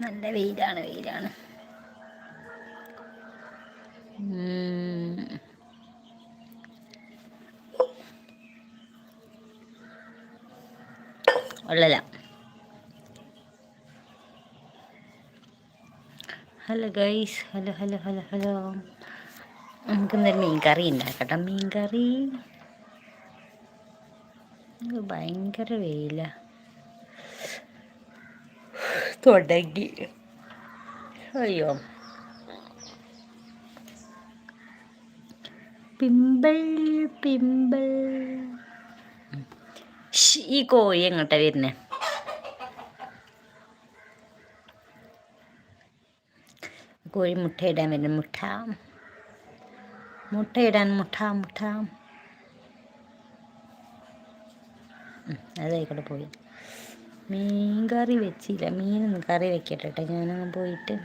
നല്ല വെയിലാണ് വെയിലാണ്. ഉള്ളല. Hello guys hello hello hello hello. നമുക്ക് ഇന്നൊരു കറി ഉണ്ടാക്കട്ടെ. മീൻ കറി ഭയങ്കര വെയില. തുടങ്ങി. അയ്യോ. Pimple pimple. ഈ കോഴി എങ്ങോട്ടാ വരുന്നേ? കോഴി മുട്ടയിടാൻ വരുന്നു മുട്ട. മുട്ടയിടാൻ മുട്ട മുട്ട. അതായിക്കോട്ടെ പോയി. മീൻ കറി വെച്ചില്ല. മീനൊന്ന് കറി വെക്കട്ടെ ഞാനങ്ങ് പോയിട്ട്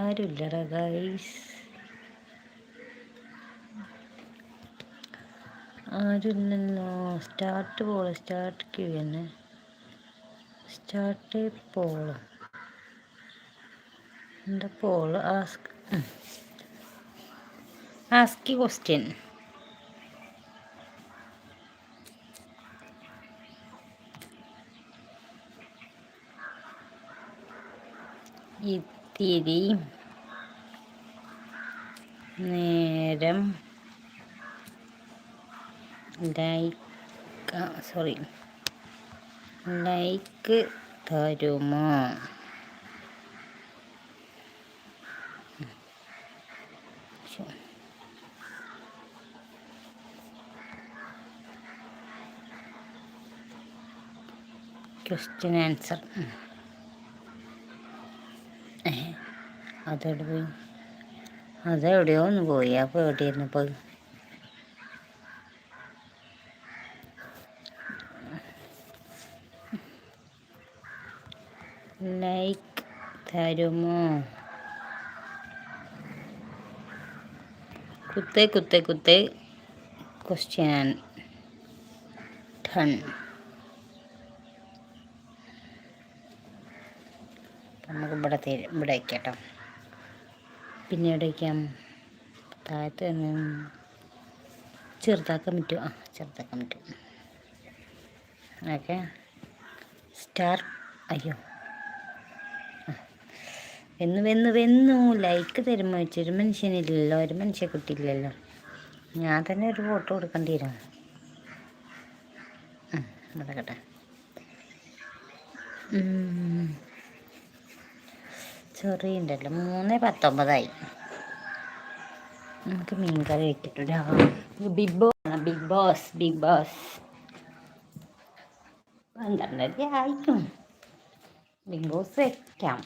ആരുമില്ലടാ ഗൈസ് ആരുമില്ലല്ലോ സ്റ്റാർട്ട് പോള സ്റ്റാർട്ട് ക്യൂ തന്നെ സ്റ്റാർട്ട് പോള. എന്താ പോൾ? ആസ്ക് ആസ്ക് ക്വസ്റ്റ്യൻ ഇത്തിരി നേരം ലൈക്ക് സോറി ലൈക്ക് തരുമോ? ക്വസ്റ്റ്യൻ ആൻസർ അതെവിടെ പോയി. അതെവിടെയോ ഒന്ന് പോയി അപ്പോൾ എവിടെയായിരുന്നു പോയി. ലൈക്ക് തരുമോ? കുത്തേ കുത്തേ കുത്തേ ക്വസ്റ്റ്യൻ. ടൺ ഇവിടെ ഇവിടെ വയ്ക്കട്ടോ പിന്നെ എവിടെ വയ്ക്കാം താഴത്ത് ചെറുതാക്കാൻ പറ്റും ആ ചെറുതാക്കാൻ പറ്റും. ഓക്കെ. സ്റ്റാർ അയ്യോ. വെന്നു വെന്നു വെന്നു. ലൈക്ക് തരുമ്പോൾ വെച്ച് ഒരു മനുഷ്യനില്ലല്ലോ. ഒരു മനുഷ്യ കുട്ടിയില്ലല്ലോ ഞാൻ തന്നെ ഒരു ഫോട്ടോ കൊടുക്കേണ്ടി വരും. നടക്കട്ടെ. ചെറിയ ഉണ്ടല്ലോ മൂന്ന് പത്തൊമ്പതായി. നമുക്ക് മീൻകറി കറി വെക്കിട്ടോ Bigg Boss Bigg Boss Bigg Boss. പന്ത്രണ്ടര ആയിക്കും. ബിഗ് ബോസ് വെക്കാം.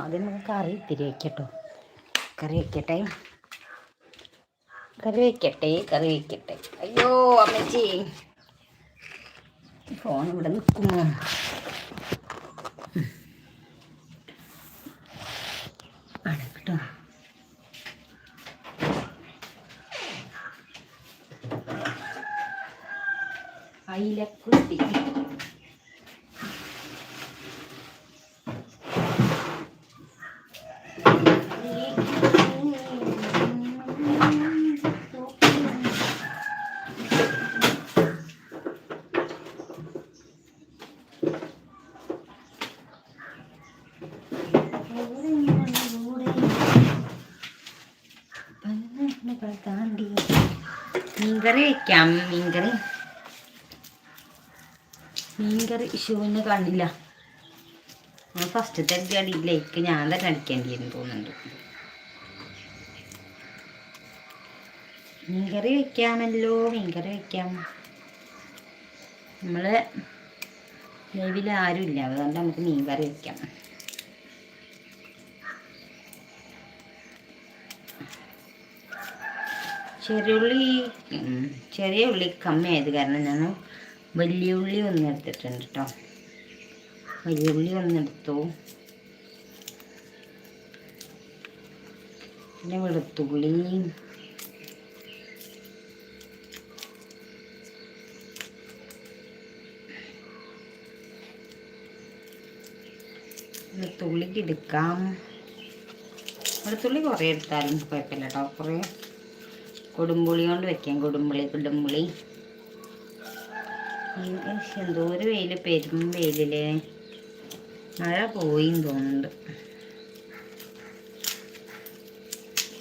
ആദ്യം നമുക്ക് കറി ഇത്തിരി വെക്കട്ടോ. കറി വെക്കട്ടെ. കറി വെക്കട്ടെ കറി വെക്കട്ടെ. അയ്യോ അമ്മച്ചി. ഫോൺ ഇവിടെ നിൽക്കുമോ അയിലക്കുട്ടി മീൻകറി വയ്ക്കാം മീൻകറി. മീൻകറി ഇഷ്യൂന്ന് കാണില്ല ഞാൻ ഫസ്റ്റത്തെ അടിയിലേക്ക് ഞാൻ തന്നെ അടിക്കേണ്ടിയെന്ന് തോന്നുന്നുണ്ട്. മീൻകറി വെക്കാമല്ലോ മീൻകറി വെക്കാം. നമ്മളെ ലൈവിൽ ഇല്ല അതുകൊണ്ട് നമുക്ക് മീൻകറി വെക്കാം. ചെറിയ ഉള്ളി ചെറിയ ഉള്ളി കമ്മിയായത് കാരണം ഞാൻ വലിയ ഉള്ളി ഒന്ന് എടുത്തിട്ടുണ്ട് കേട്ടോ വലിയ ഉള്ളി ഒന്നെടുത്തു പിന്നെ വെളുത്തുള്ളി. വെളുത്തുള്ളിക്ക് എടുക്കാം. വെളുത്തുള്ളി കുറേ എടുത്താലും കുഴപ്പമില്ല കേട്ടോ കുറേ കൊടുമ്പുളി കൊണ്ട് വെക്കാം. കൊടുമ്പുളി കൊടുമ്പുളി. എന്തോ ഒരു വെയിൽ പെരും വെയിലില്ലേ? മഴ പോയി തോന്നുന്നുണ്ട്.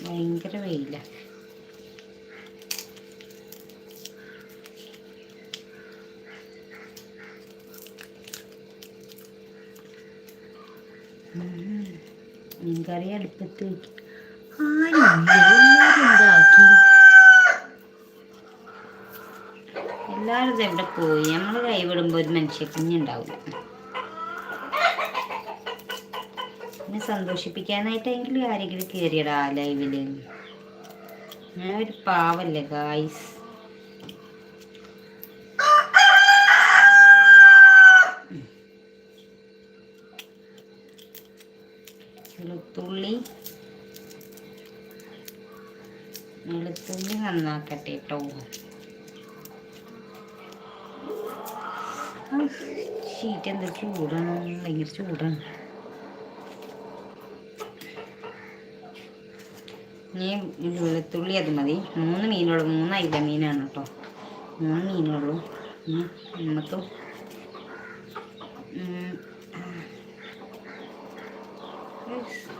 ഭയങ്കര വെയില. മീൻകറി അടുപ്പത്ത് വെക്കും ഇത് എവിടെ പോയി? നമ്മൾ കൈവിടുമ്പോൾ ഒരു മനുഷ്യ കുഞ്ഞുണ്ടാവില്ല എന്നെ സന്തോഷിപ്പിക്കാനായിട്ടെങ്കിലും ആരെങ്കിലും കയറിയടാ ലൈവിൽ. ഞാൻ ഒരു പാവല്ലേ ഗായ്സ് വെളുത്തുള്ളി നന്നാക്കട്ടെ കേട്ടോ ഷീറ്റ് എന്താ ചൂടാണ് ഭയങ്കര ചൂടാണ് ഇനി വെളുത്തുള്ളി അത് മതി. മൂന്ന് മീനുള്ളൂ മൂന്ന് അയില മീനാണ് കേട്ടോ മൂന്ന് മീനുള്ളൂ നമുക്ക്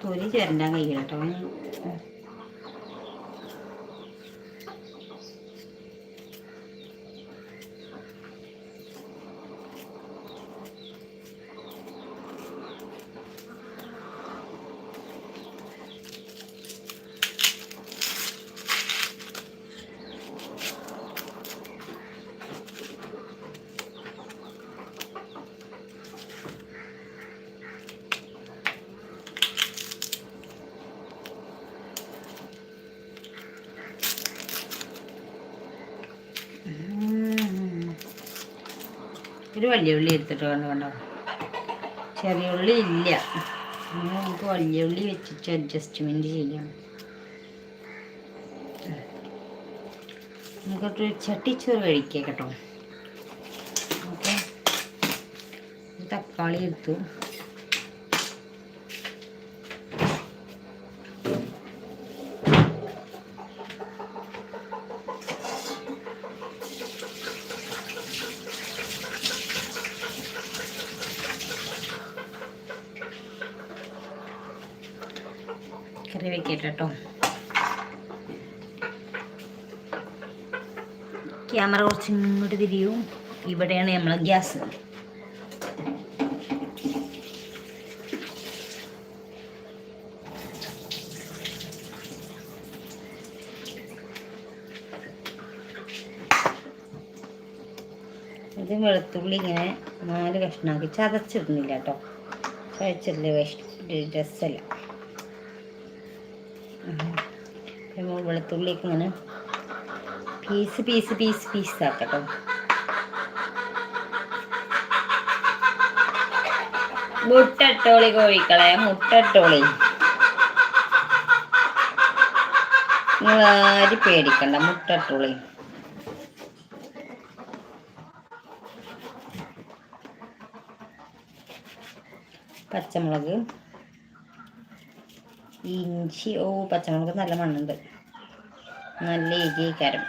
തൊലി ചേരണ്ട കയ്യിലോ ഒരു വലിയ ഉള്ളി എടുത്തിട്ട് വേണ്ട ചെറിയ ഉള്ളി ഇല്ല. നമുക്ക് വലിയ ഉള്ളി വെച്ചിട്ട് അഡ്ജസ്റ്റ്മെന്റ് ചെയ്യാം. നമുക്കൊരു ചട്ടിച്ചോറ് കഴിക്കാം കേട്ടോ. ഓക്കെ. തക്കാളി എടുത്തു. കറി വെക്കട്ടെ കേട്ടോ ക്യാമറ കുറച്ച് ഇങ്ങോട്ട് തിരിയും. ഇവിടെയാണ് നമ്മൾ ഗ്യാസ്. ഇത് വെളുത്തുള്ളി ഇങ്ങനെ നാല് കഷ്ണമാക്കി ചതച്ചിടുന്നില്ല കേട്ടോ. ചതച്ചിട്ടില്ല രസമല്ല വെളുത്തുള്ളിയൊക്കെ ഇങ്ങനെ പീസ് പീസ് പീസ് പീസ് ആക്കട്ടോ. മുട്ടട്ടോളി കോഴിക്കളെ മുട്ടട്ടോളി. ആരും പേടിക്കണ്ട മുട്ടട്ടോളി. പച്ചമുളക് ഇഞ്ചി ഓ പച്ചമുളക് നല്ല മണ്ണുണ്ട്. നല്ല എരിക്കാരം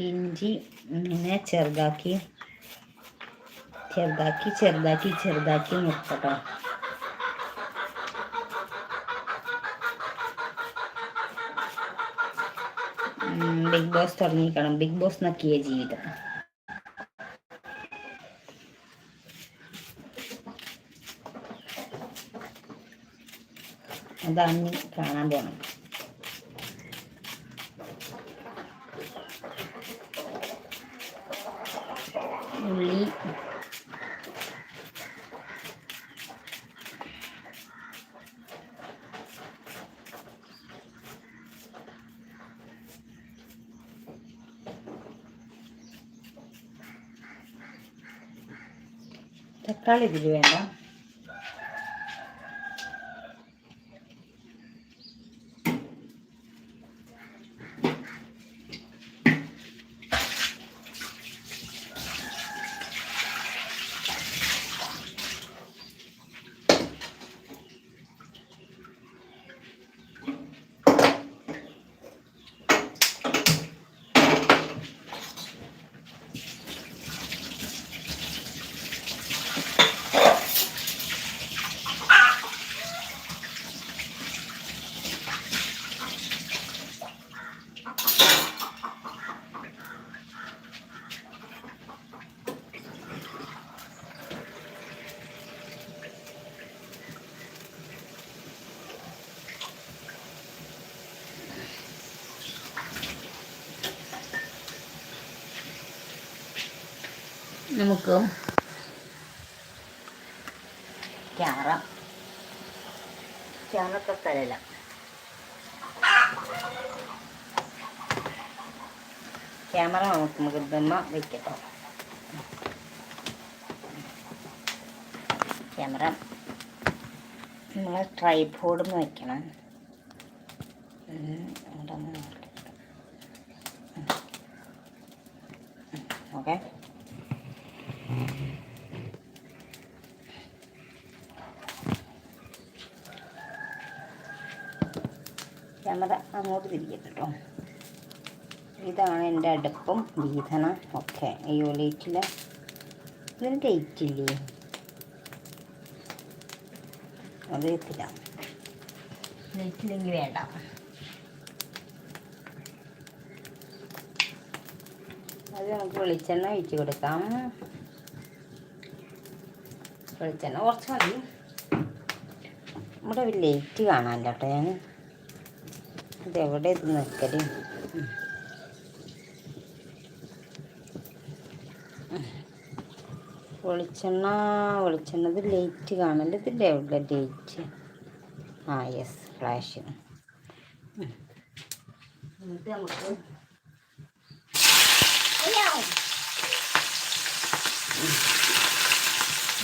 ഇഞ്ചി ഇങ്ങനെ ചെറുതാക്കി ചെറുതാക്കി ചെറുതാക്കി ചെറുതാക്കി നിർത്തട്ടോ ബിഗ് ബോസ് തുടങ്ങിക്കണം ബിഗ് ബോസ് നക്കിയ ജീവിതം. അതാണ് കാണാൻ പോണം ഉള്ളി തക്കാളി ഇതിൽ വേണ്ട നമുക്ക്? ക്യാമറ സ്ഥലമില്ല ക്യാമറ നമുക്ക് നമുക്ക് ഇതമ്മ ക്യാമറ. നമ്മൾ ട്രൈപോഡിൽ വെക്കണം. വയ്ക്കണം അവിടെ ഒന്ന് നോക്കട്ടെ. ഉം, ഓക്കെ ക്യാമറ അങ്ങോട്ട് തിരിക്കട്ടെ കേട്ടോ ഇതാണ് എന്റെ അടുപ്പും വീതനം ഒക്കെ. അയ്യോ ലൈറ്റില്ല. ഇതിന് ലൈറ്റ് ഇല്ലേ? അറിയത്തില്ല ലൈറ്റില്ലെങ്കിൽ വേണ്ട. അത് നമുക്ക് വെളിച്ചെണ്ണ ഒഴിച്ച് കൊടുക്കാം. വെളിച്ചെണ്ണ കുറച്ച് മതി. ഇവിടെ ഒരു ലൈറ്റ് കാണാമല്ലോ കേട്ടോ ഞാൻ. ഇതെവിടെ ഇത് നിൽക്കൽ വെളിച്ചെണ്ണ വെളിച്ചെണ്ണത് ലൈറ്റ് കാണല്ലോ ഇതിന്റെ എവിടെ ലൈറ്റ് ആ യെസ് ഫ്ലാഷ് എന്നിട്ട് നമുക്ക്.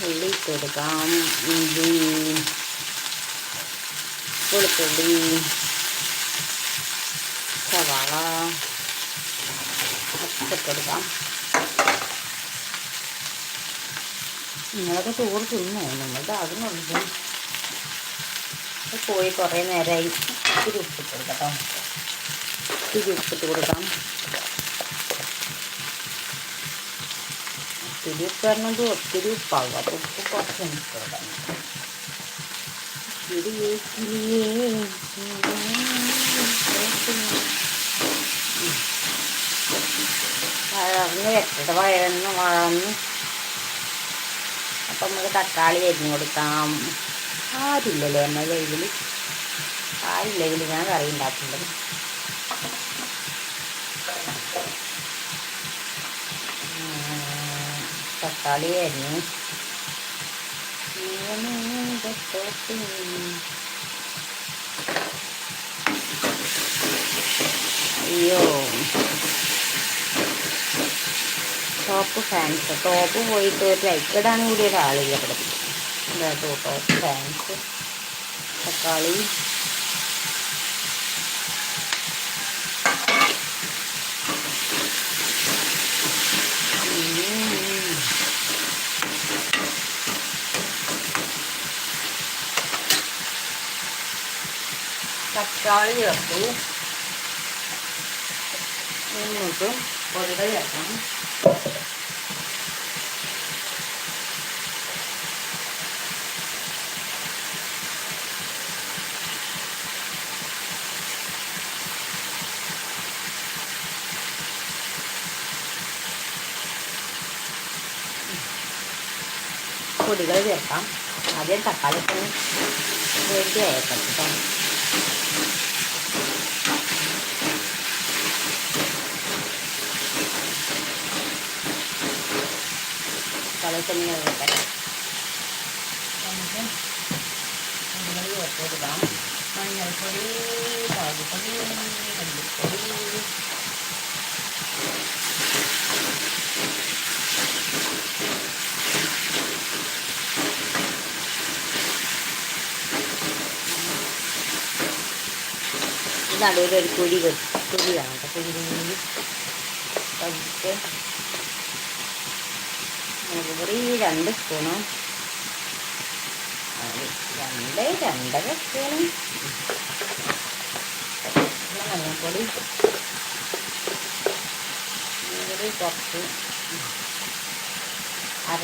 ഉള്ളി കൊടുക്കാം ഇഞ്ചി വെളുത്തുള്ളി. സവാള കൊടുക്കാം നിങ്ങളൊക്കെ ചോറ് തിന്നോ? നമ്മളുടെ അതിനുള്ളത് പോയി കുറേ നേരമായി ഇത്തിരി ഉപ്പിട്ട് കൊടുക്കാം ഇത്തിരി ഉപ്പിട്ട് കൊടുക്കാം. ഒത്തിരി ഉപ്പ് പറഞ്ഞത് ഒത്തിരി ഉപ്പാകും അപ്പോൾ ഉപ്പ് കുറച്ച് എനിക്ക് കൊടുക്കാം. ഇത്തിരി ഇത്തിരിയേ വെച്ചത് വഴന്ന് വളർന്ന് അപ്പം നമുക്ക് തക്കാളി അരിഞ്ഞു കൊടുക്കാം. ആരില്ലല്ലേ എന്ന കയ്യിൽ ആരില്ലെങ്കിൽ ഞാൻ കറി ഉണ്ടാക്കുന്നത് തക്കാളി അരിഞ്ഞ്. അയ്യോ. ടോപ്പ് ഫാൻസ് ടോപ്പ് പോയിട്ട് ഒരു ലൈക്കിടാൻ കൂടി ഒരാളില്ല ഇവിടെ. ടോപ്പ് ഫാൻസ് തക്കാളി. തക്കാളി ചേർത്തു. നമുക്ക് പൊടികൾ ചേർക്കണം. പൊടികൾ ചേർക്കാം. ആദ്യം തക്കാളി വേണ്ടി അയക്കാം കേട്ടോ തന്നെ വേണ്ടേ നമുക്ക് പൊടികൾ ചേർത്ത് കൊടുക്കാം മഞ്ഞൾപ്പൊടി മുളകുപൊടി മല്ലിപ്പൊടി നടുവിലൊരു കുഴി കുഴി വേണം കേട്ടോ കുഴി പതുക്കെ മുളക് പൊടി രണ്ട് സ്പൂണും. രണ്ട് രണ്ടര സ്പൂണും. മഞ്ഞൾപ്പൊടി മഞ്ഞൾപ്പൊടി കുറച്ച്. അര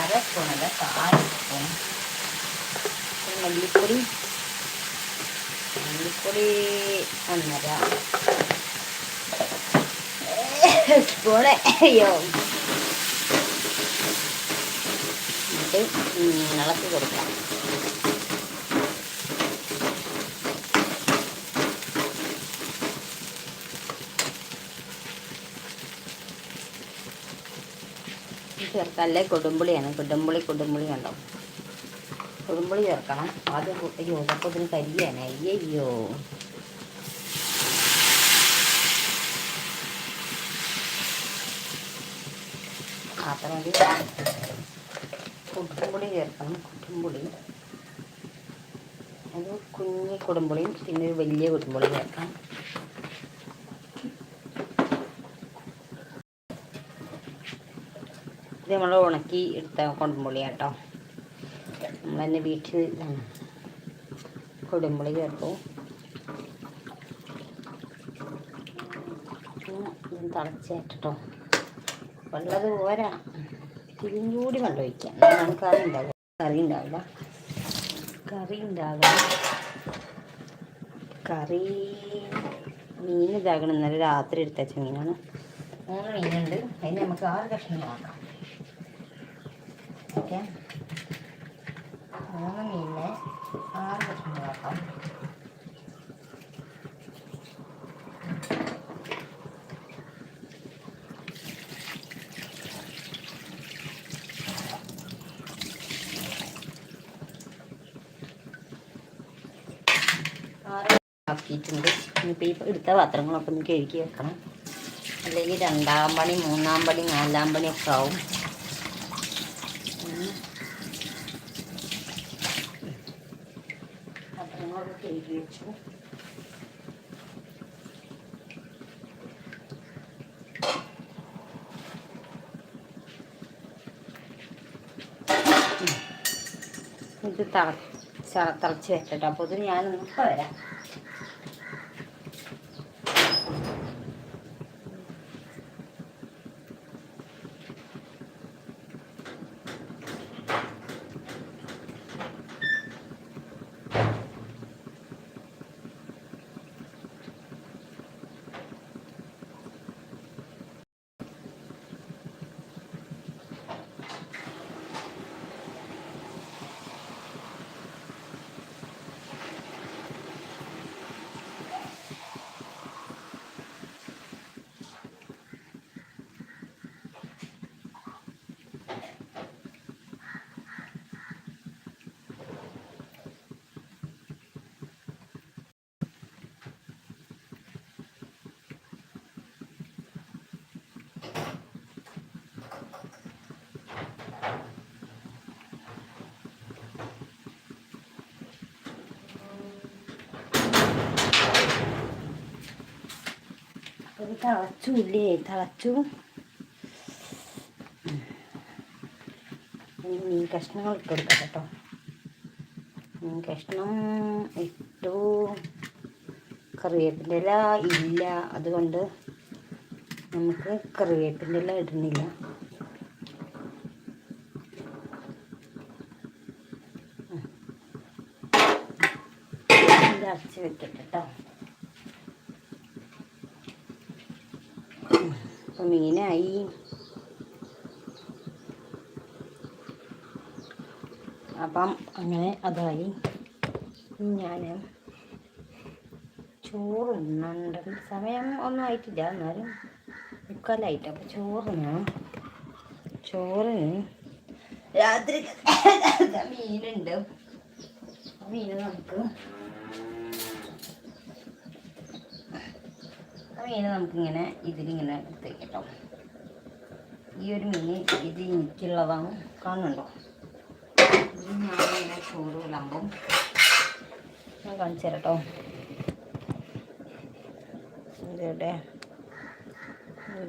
അര സ്പൂണല്ല കാൽ സ്പൂൺ. മല്ലിപ്പൊടി. മല്ലിപ്പൊടി ഒന്നര. സ്പൂണ്. അയ്യോ. എന്നിട്ട് ഇളക്കി കൊടുക്കാം. ചേർക്കാം അല്ലേ കൊടുമ്പുളിയാണ്. കൊടുമ്പുളി കൊടുമ്പുളി കണ്ടോ? കൊടുമ്പുളി ചേർക്കണം. ആദ്യം അയ്യോ ചോദപ്പോൾ ഇതിന് കരിയാണ് അയ്യോ മാത്രം കുട്ടുംപുളി ചേർക്കണം കുട്ടുംപുളി അത് കുഞ്ഞി കുടുംബുളിയും പിന്നെ ഒരു വലിയ കുടുംബുളി ചേർക്കാം ഇത് നമ്മൾ ഉണക്കി എടുത്ത കുടുംബുളി കേട്ടോ നമ്മൾ തന്നെ വീട്ടിൽ കുടുംബുളി ചേർത്തു തിളച്ചേട്ടോ വെള്ളത് പോരാ. ഇത്തിരിയും കൂടി വെള്ളം ഒഴിക്കാം എന്നാണ് കറി ഉണ്ടാവുക കറി ഉണ്ടാവില്ല കറി ഉണ്ടാവില്ല കറി മീൻ ഇതാകണം ഇന്നലെ രാത്രി എടുത്തച്ച മീനാണ്. മൂന്ന് മീനുണ്ട്. അതിന് നമുക്ക് ആറ് കഷ്ണം ആക്കാം. ഓക്കെ? മൂന്ന് മീനിനെ ആറ് കഷ്ണങ്ങളാക്കാം ആക്കിയിട്ടുണ്ട്. ഇനിയിപ്പോൾ ഈ എടുത്ത പാത്രങ്ങളൊക്കെ ഒന്ന് കഴുകി വെക്കണം. അല്ലെങ്കിൽ രണ്ടാം പണി മൂന്നാം പണി നാലാം പണിയൊക്കെ ആവും. പാത്രങ്ങളൊക്കെ കഴുകി വെച്ചു. ഇത് തിളച്ച തിളച്ച് വരട്ടെ അപ്പോൾ ഇത് ഞാനൊന്ന് വരാം. ഇത് തിളച്ചു ഇല്ലേ തിളച്ചു ഇനി മീൻ കഷ്ണങ്ങൾ ഇട്ട് കൊടുക്കാം കേട്ടോ മീൻ കഷ്ണം ഇട്ടു കറിവേപ്പിന്റെ ഇല ഇല്ല അതുകൊണ്ട് നമുക്ക് കറിവേപ്പിന്റെ ഇല ഇടുന്നില്ല ഇത് അടച്ച് വെക്കട്ടെ കേട്ടോ അപ്പം മീനായി. അപ്പം അങ്ങനെ അതായി. ഞാൻ ചോറുണ്ണണ്ട സമയം ഒന്നും ആയിട്ടില്ല. എന്നാലും മുക്കാലായിട്ട്. അപ്പം ചോറിന് ചോറിന് രാത്രി മീനുണ്ട്. മീൻ നമുക്ക് മീന് നമുക്കിങ്ങനെ ഇതിലിങ്ങനെ എടുത്ത് കേട്ടോ ഈ ഒരു മീൻ ഇത് എനിക്കുള്ളതാണ്. കാണുന്നുണ്ടോ? ഇത് ഞാനിങ്ങനെ ചൂട് വിളമ്പും. ഞാൻ കാണിച്ചു തരട്ടോ.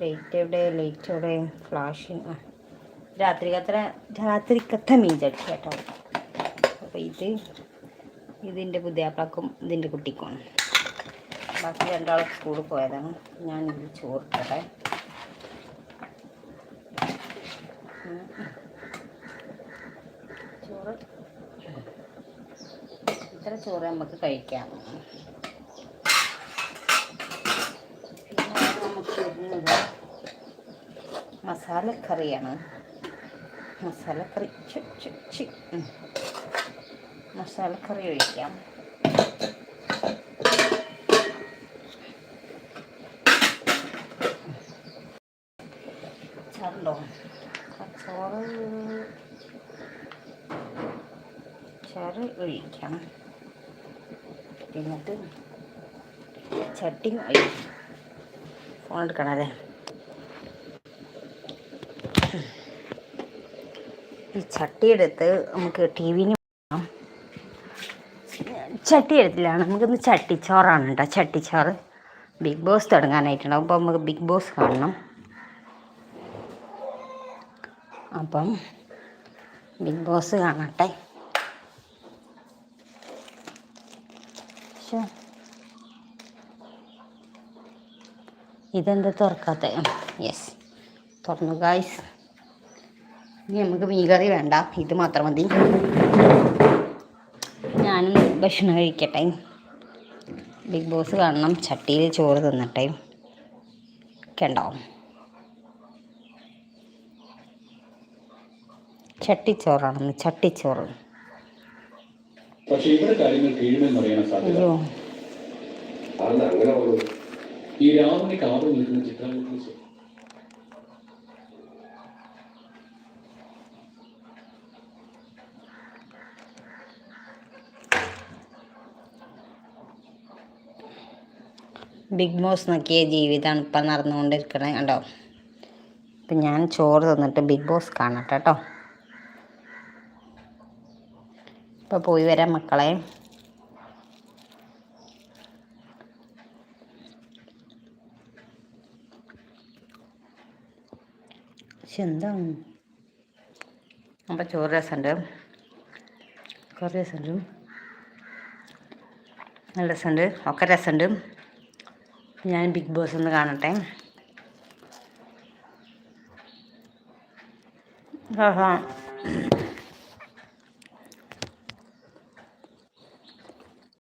ലൈറ്റ് എവിടെ? ലൈറ്റ് എവിടെ? ഫ്ലാഷ് ആ രാത്രിക്കത്ര രാത്രിക്കത്തെ മീൻ ചട്ടി കേട്ടോ. അപ്പോൾ ഇത് ഇതിന്റെ പുതിയാപ്പാക്കും ഇതിന്റെ കുട്ടിക്കുമാണ് ബാക്കി രണ്ടാളും സ്കൂളിൽ പോയതാണ്. ഞാൻ ഇതിൽ ചോറിട്ടെ ചോറ്. ഇത്ര ചോറ് നമുക്ക് കഴിക്കാം. പിന്നെ നമുക്ക് വരുന്നത് മസാലക്കറിയാണ് മസാലക്കറി. മസാലക്കറി ഒഴിക്കാം. കണ്ടോ ചോറ് ചോറ് ഒഴിക്കണം എന്നിട്ട് ചട്ടി ഒഴിക്കണം ഫോൺ എടുക്കണം ഈ ചട്ടി എടുത്ത് നമുക്ക് ടി വിന് ചട്ടി എടുത്തില്ല നമുക്കിന്ന് ചട്ടിച്ചോറാണ് കേട്ടോ ചട്ടിച്ചോറ് ബിഗ് ബോസ് തുടങ്ങാനായിട്ടുണ്ടാവും. അപ്പോൾ നമുക്ക് ബിഗ് ബോസ് കാണണം. അപ്പം ബിഗ് ബോസ് കാണട്ടെ. ഇതെന്താ തുറക്കാത്ത? യെസ് തുറന്നു ഗായ്സ് ഇനി നമുക്ക് മീൻകറി വേണ്ട. ഇത് മാത്രം മതി. ഞാനും ഭക്ഷണം കഴിക്കട്ടെ. ബിഗ് ബോസ് കാണണം. ചട്ടിയിൽ ചോറ് തിന്നട്ടെ. ഉണ്ടാവും ചട്ടിച്ചോറാണെന്ന് ചട്ടിച്ചോറ്. അയ്യോ. ഈ കാവൽ നിൽക്കുന്ന ബിഗ് ബോസ് നോക്കിയ ജീവിതമാണ് ഇപ്പം നടന്നുകൊണ്ടിരിക്കണേ കണ്ടോ? ഇപ്പം ഞാൻ ചോറ് തന്നിട്ട് ബിഗ് ബോസ് കാണട്ടെ കേട്ടോ. ഇപ്പം പോയി വരാം മക്കളെ. എന്താണ് അപ്പം ചോറ് രസമുണ്ട് കുറേ രസമുണ്ട് നല്ല രസമുണ്ട് ഒക്കെ രസമുണ്ട് ഞാൻ ബിഗ് ബോസ് ഒന്ന് കാണട്ടെ. ആഹാ.